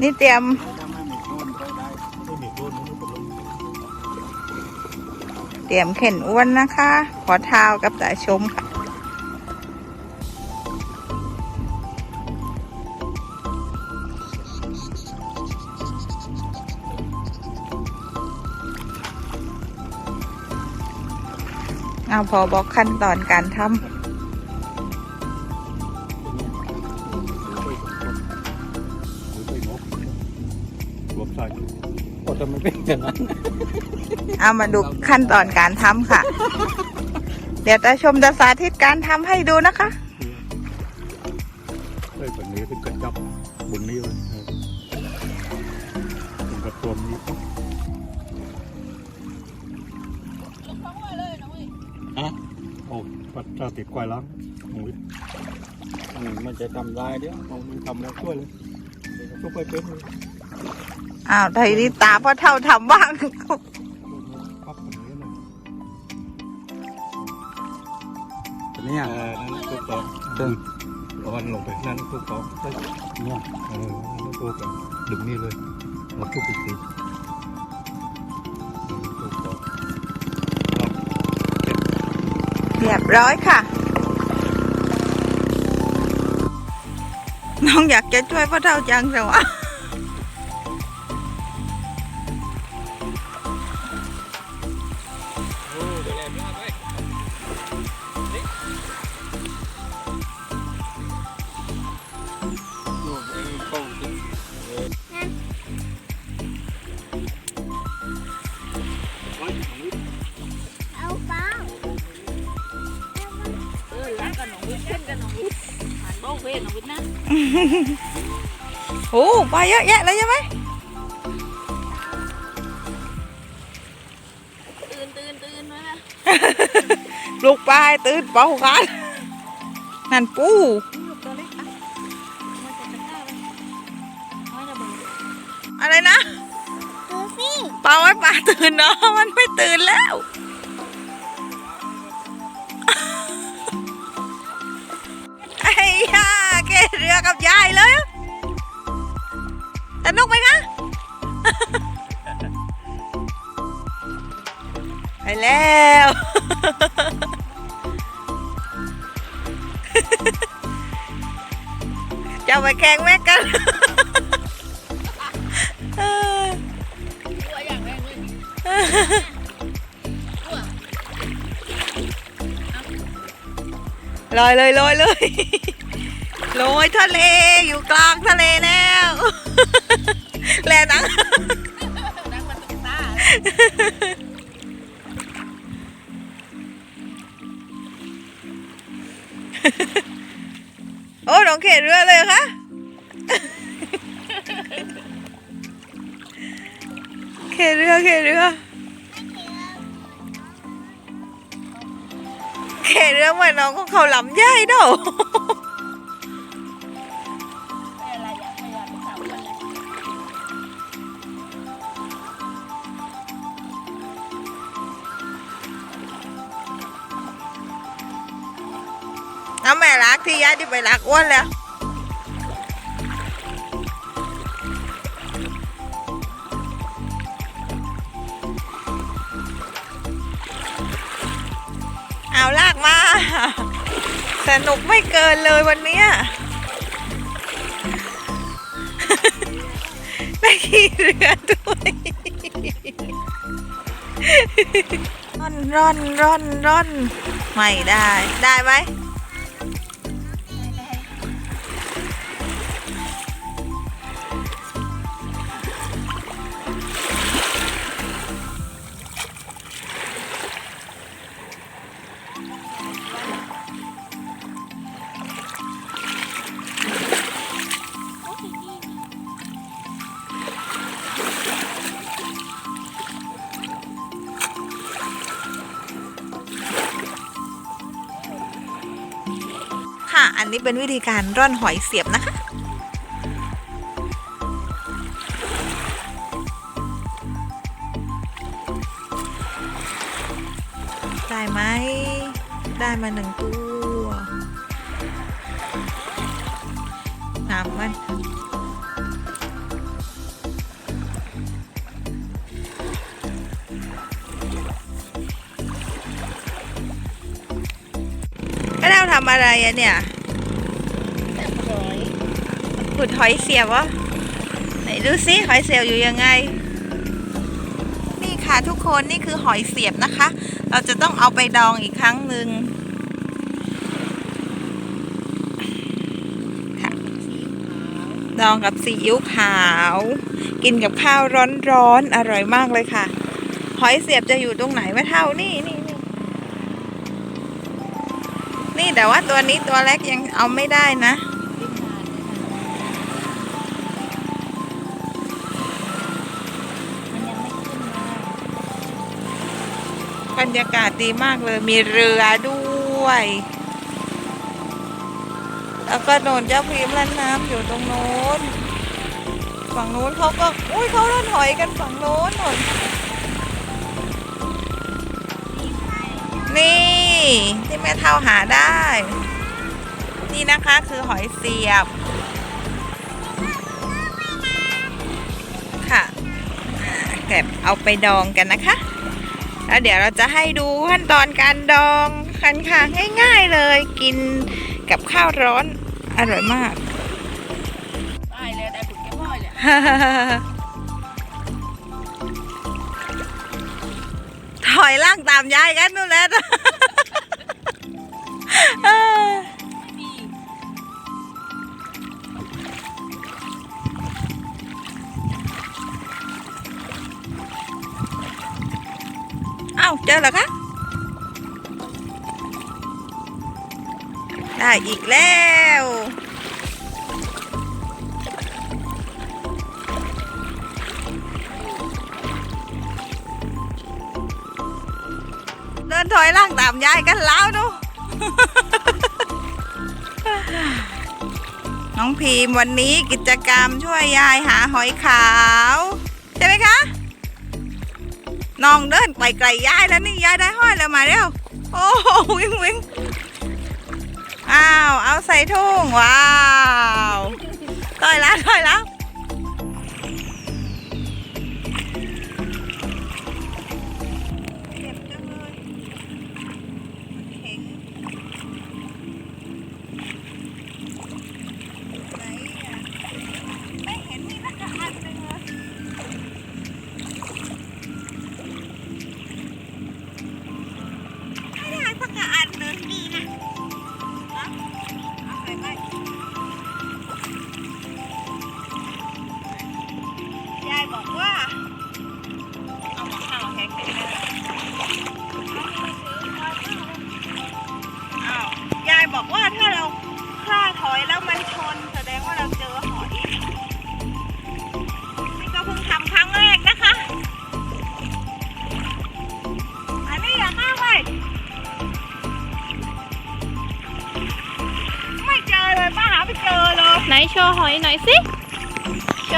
นี่เตรียมเตรียมเข็นอ้วนนะคะ ขอเท้ากับสายชมค่ะเอาพอบอกขั้นตอนการทห เป็นอย่างนั้นำเอามาดูขั้นตอนการทำค่ะ เดี๋ยวตาชมจะสาธิตการทำให้ดูนะคะเอ้ยแบบนี้เป็นกระจับบุญนี้เลยเป็นกระตัวนี้ฮะโอ้ปัดจะติดควายล้างหมูมันจะทำได้เดี๋ยวเอามันทำแล้วช่วยเลยช่วยไปเป็นเลย อ้าวไทยนี่ตาพ่อเท่าทำบ้างปั๊บแบบนี้เลยเนี่ยเออนั่นถูกต้องตึงเอาวันลงไปนั่นถูกต้องได้เนี่ยเออนั่นถูกต้องดึงนี่เลยเราทุบอีกทีเออถูกต้องครับเรียบร้อยค่ะ น้องอยากจะช่วยพ่อเท่าจังแต่ว่าเอา ผ่นโบ้เวนน้องวิทย์นะโอ้ปลาเยอะแยะเลยใช่ไหมตื่นตื่นตื่นมาลูกปลายตื่นเป่ากันนั่นปูอะมาจากตะกร้าเลยน้อยระเบิดอไรนะดูสิเป่าให้ปลาตื่นเนาะมันไม่ตื่นแล้วไอ้ยา รือกับยายเลยสนุกไหมคะไปแล้ว จะไปแข่งแม่กันเออตัวอย่างแรงเลยตัวลอยเลยลอยเลย ลอยทะเลอยู่กลางทะเลแล้วแลนังนักมันตุ๊กตาโอ้น้องเขตเรือเลยคะเขตเรือเขตเรือเขตเรือเหมือนน้องของเขาหลำใหญ่เด้อ รักที่ยายที่ไปรักอ้วนแล้วเอาลากมาสนุกไม่เกินเลยวันนี้ได้ขี่เรือด้วยร่อนร่อนร่อนร่อนไม่ได้ ได้ไหม นี่เป็นวิธีการร่อนหอยเสียบนะคะ ได้ไหม ได้มาหนึ่งตัวนำมันแล้ทำอะไรอะเนี่ย ขุดหอยเสียบวะไหนดูซิหอยเสียบอยู่ยังไง นี่ค่ะทุกคนนี่คือหอยเสียบนะคะ เราจะต้องเอาไปดองอีกครั้งหนึ่งดองกับซีอิ๊วขาว กินกับข้าวร้อนๆอร่อยมากเลยค่ะ หอยเสียบจะอยู่ตรงไหนไม่เท่านี่นี่นี่นี่แต่ว่าตัวนี้ตัวเล็กยังเอาไม่ได้นะ บรรยากาศดีมากเลย มีเรือด้วย แล้วก็โดนเจ้าพิมและน้ำอยู่ตรงโน้น ฝั่งโน้นเขาก็ อุ้ยเขาเล่นหอยกันฝั่งโน้นหนนนี่ ที่แม่เท่าหาได้ นี่นะคะคือหอยเสียบ ค่ะ เก็บเอาไปดองกันนะคะ แล้วเดี๋ยวเราจะให้ดูขั้นตอนการดองกันค่ะง่ายๆเลยกินกับข้าวร้อนอร่อยมากตายเลยได้ผุดแก้พ่อยเลยถอยล่างตามยายกันนู่นแหละาเจอแล้วคะ ได้อีกแล้วเดินถอยล่างตามยายกันแล้วดูน้องพีมวันนี้กิจกรรมช่วยยายหาหอยขาว ใช่ไหมคะ น้องเดินไปไกลยายแล้วนี่ยายได้ห้อยแล้วมาเร็วโอ้โหวิ่งวิ่งอ้าวเอาใส่ทุ่งว้าว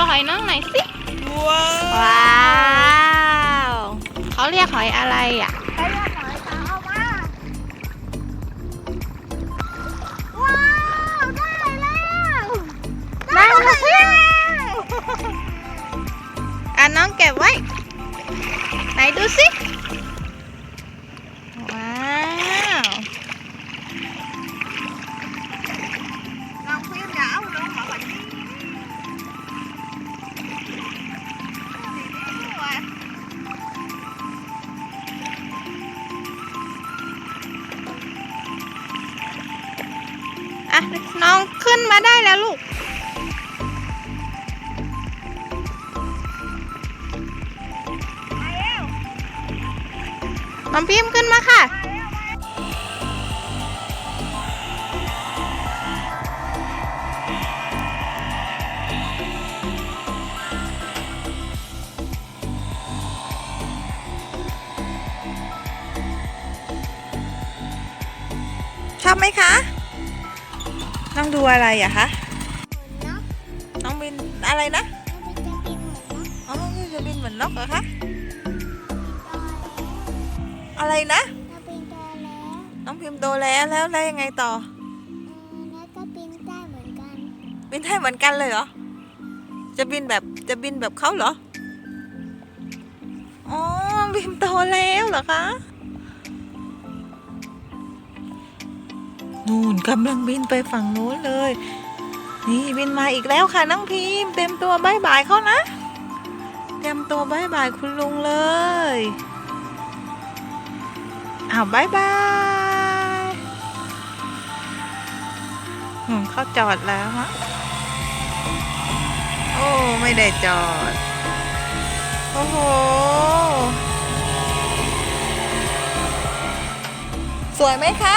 ว์หอยน้องหน่อยสิ ว้าวว้าวเขาเรียกหอยอะไรอะ ไปเรียกหน่อยตาเอามาว้าวได้แล้วได้แล้วอะน้องเก็บไว้ ไหนดูสิ น้องขึ้นมาได้แล้วลูก น้องพิมพ์ขึ้นมาค่ะ ชอบไหมคะ น้องดูอะไรอะคะเนาะน้องบินอะไรนะเราไปจะบินเหมือนนกอ๋อน้องบินจะบินเหมือนนกเหรอคะอะไรนะเราบินตัวแล้วน้องพิมพ์โตแล้วแล้วแล้วยังไงต่อเออแล้วก็บินได้เหมือนกันบินได้เหมือนกันเลยเหรอจะบินแบบจะบินแบบเขาเหรออ๋อบินโตแล้วเหรอคะ นู่นกำลังบินไปฝั่งโน้นเลย นี่บินมาอีกแล้วค่ะน้องพิมพ์เต็มตัวบายบายเขานะ เตรียมตัวบายบายคุณลุงเลยอ้าวบายบายอืมเขาจอดแล้วฮะโอ้ไม่ได้จอด โอ้โหสวยไหมคะ